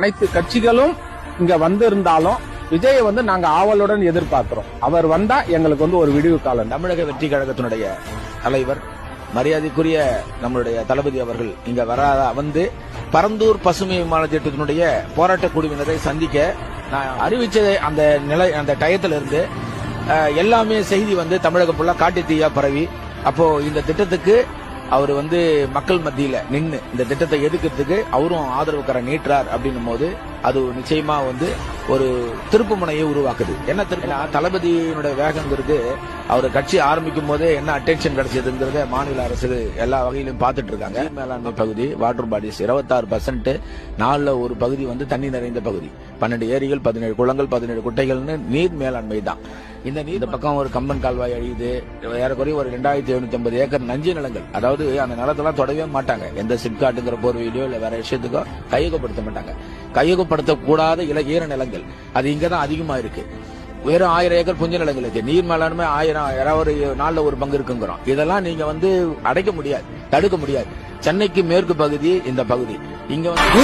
அனைத்து கட்சிகளும் இங்க வந்திருந்தாலும் விஜயை வந்து நாங்க ஆவலுடன் எதிர்பார்க்கிறோம். அவர் வந்தா எங்களுக்கு வந்து ஒரு விடிவு காலம். தமிழக வெற்றி கழகத்தினுடைய தலைவர் மரியாதைக்குரிய நம்மளுடைய தளபதி அவர்கள் இங்க வராத வந்து பரந்தூர் பசுமை விமான திட்டத்தினுடைய போராட்ட குழுவினரை சந்திக்க நான் அறிவிச்ச அந்த நிலை அந்த டயத்துல இருந்து எல்லாமே செய்தி வந்து தமிழகம் ஃபுல்லா காட்டு தீயா பரவி. அப்போ இந்த திட்டத்துக்கு அவர் வந்து மக்கள் மத்தியில நின்னு இந்த திட்டத்தை எதுக்கிறதுக்கு அவரும் ஆதரவு கர நீட்டுறார் அப்படின்னும் போது அது நிச்சயமா வந்து ஒரு திருப்பு முனையை உருவாக்குது. என்ன திருப்பு தளபதியினுடைய வேகங்கிறது அவர் கட்சி ஆரம்பிக்கும் போதே என்ன அட்டென்ஷன் கிடைச்சதுங்கிறத மாநில அரசு எல்லா வகையிலும் பார்த்துட்டு இருக்காங்க. மேலாண்மை பகுதி வாட்டர் பாடிஸ் இருபத்தாறு பர்சன்ட் நாலுல ஒரு பகுதி வந்து தண்ணி நிறைந்த பகுதி. பன்னெண்டு ஏரிகள் பதினேழு குளங்கள் பதினேழு குட்டைகள்னு நீர் மேலாண்மை தான். இந்த நீர் இந்த பக்கம் ஒரு கம்பன் கால்வாய் அழியுது. ஏறக்குறைய ஒரு ரெண்டாயிரத்தி எழுநூத்தி ஐம்பது ஏக்கர் நஞ்சு நிலங்கள். அதாவது அந்த நிலத்தெல்லாம் தொடவே மாட்டாங்க. எந்த சிப்காட்டுங்கிற போர்வையிலோ இல்ல வேற விஷயத்துக்கோ கையகப்படுத்த மாட்டாங்க. கையகப்படுத்தக்கூடாத இல ஈர நிலங்கள். அது இங்கதான் அதிகமா இருக்கு. வெறும் ஆயிரம் ஏக்கர் புஞ்ச நிலங்கள் இருக்கு. நீர் மேலாண்மை ஆயிரம் யாராவது ஒரு நாலுல ஒரு பங்கு இருக்குங்கிறோம். இதெல்லாம் நீங்க வந்து அடைக்க முடியாது தடுக்க முடியாது. சென்னைக்கு மேற்கு பகுதி இந்த பகுதி. இங்க வந்து